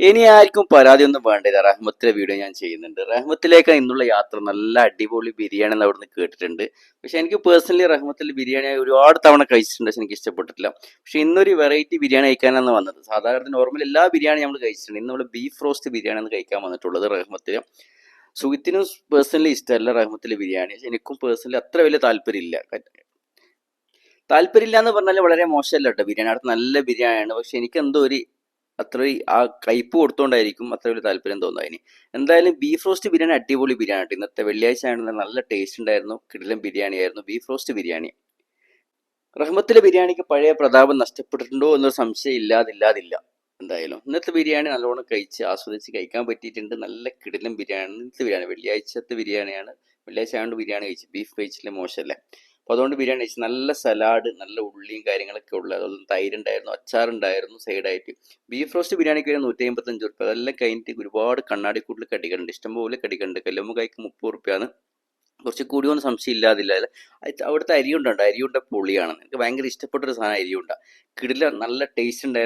ഇനി ആർക്കും പരാതി ഒന്നും വേണ്ടില്ല. റഹ്മത്തിലെ വീഡിയോ ഞാൻ ചെയ്യുന്നുണ്ട്. റഹ്മത്തിലേക്ക് ഇന്നുള്ള യാത്ര നല്ല അടിപൊളി ബിരിയാണി എന്ന് അവിടുന്ന് കേട്ടിട്ടുണ്ട്. പക്ഷെ എനിക്ക് പേഴ്സണലി റഹ്മത്തിൽ ബിരിയാണി ഒരുപാട് തവണ കഴിച്ചിട്ടുണ്ട്. പക്ഷെ എനിക്ക് ഇഷ്ടപ്പെട്ടിട്ടില്ല. പക്ഷെ ഇന്നൊരു വെറൈറ്റി ബിരിയാണി കഴിക്കാനാണ് വന്നത്. സാധാരണ നോർമൽ എല്ലാ ബിരിയാണി നമ്മൾ കഴിച്ചിട്ടുണ്ട്. ഇന്ന് നമ്മൾ ബീഫ് റോസ്റ്റ് ബിരിയാണിയാണ് കഴിക്കാൻ വന്നിട്ടുള്ളത് റഹ്മത്തിൽ. സുഹിത്തിനും പേഴ്സണലി ഇഷ്ടമല്ല റഹ്മത്തിലെ ബിരിയാണി. എനിക്കും പേഴ്സണലി അത്ര വലിയ താല്പര്യമില്ല. താല്പര്യമില്ല എന്ന് പറഞ്ഞാൽ വളരെ മോശമല്ല കേട്ടോ. ബിരിയാണി അവിടെ നല്ല ബിരിയാണിയാണ്. പക്ഷെ എനിക്ക് എന്തോ ഒരു അത്ര ആ കയ്പ് കൊടുത്തോണ്ടായിരിക്കും അത്ര വലിയ താല്പര്യം തോന്നുന്നതിന് എന്തായാലും ബീഫ് റോസ്റ്റ് ബിരിയാണി അടിപൊളി ബിരിയാണി കേട്ടോ. ഇന്നത്തെ വെള്ളിയാഴ്ച ആയിരുന്നു നല്ല ടേസ്റ്റ് ഉണ്ടായിരുന്നു. കിടിലൻ ബിരിയാണി ആയിരുന്നു. Beef roast biryani. റഹ്മത്തിലെ ബിരിയാണിക്ക് പഴയ പ്രതാപം നഷ്ടപ്പെട്ടിട്ടുണ്ടോ എന്നൊരു സംശയം ഇല്ലാതില്ലാതില്ല. എന്തായാലും ഇന്നത്തെ ബിരിയാണി നല്ലോണം കഴിച്ച് ആസ്വദിച്ച് കഴിക്കാൻ പറ്റിയിട്ടുണ്ട്. നല്ല കിടിലൻ ബിരിയാണി. ഇന്നത്തെ ബിരിയാണി. വെള്ളിയാഴ്ചത്തെ ബിരിയാണിയാണ്. വെള്ളിയാഴ്ച ആയതുകൊണ്ട് ബിരിയാണി കഴിച്ചു. ബീഫ് കഴിച്ചില്ല മോശമല്ലേ അപ്പോൾ അതുകൊണ്ട് ബിരിയാണി കഴിച്ചു നല്ല സലാഡ് നല്ല ഉള്ളിയും കാര്യങ്ങളൊക്കെ ഉള്ളത് അതുപോലെ തൈരുണ്ടായിരുന്നു അച്ചാറുണ്ടായിരുന്നു സൈഡായിട്ട് ബീഫ് റോസ്റ്റ് ബിരിയാണിക്ക് ഒരു നൂറ്റി അമ്പത്തഞ്ച് റുപ്യ അതെല്ലാം കഴിഞ്ഞിട്ട് ഒരുപാട് കണ്ണാടിക്കൂട്ടിൽ കടികളുണ്ട്. ഇഷ്ടംപോലെ കടികളുണ്ട്. കല്ലുമുകായ്ക്ക് മുപ്പത് റുപ്യാണ് കുറച്ച് കൂടി ഒന്നും സംശയം ഇല്ലാതില്ല. അവിടുത്തെ അരിയുണ്ടുണ്ട് അരിയുണ്ട പൊളിയാണ്. എനിക്ക് ഭയങ്കര ഇഷ്ടപ്പെട്ട ഒരു സാധനം അരിയുണ്ട കിടില നല്ല ടേസ്റ്റ് ഉണ്ടായിരുന്നു.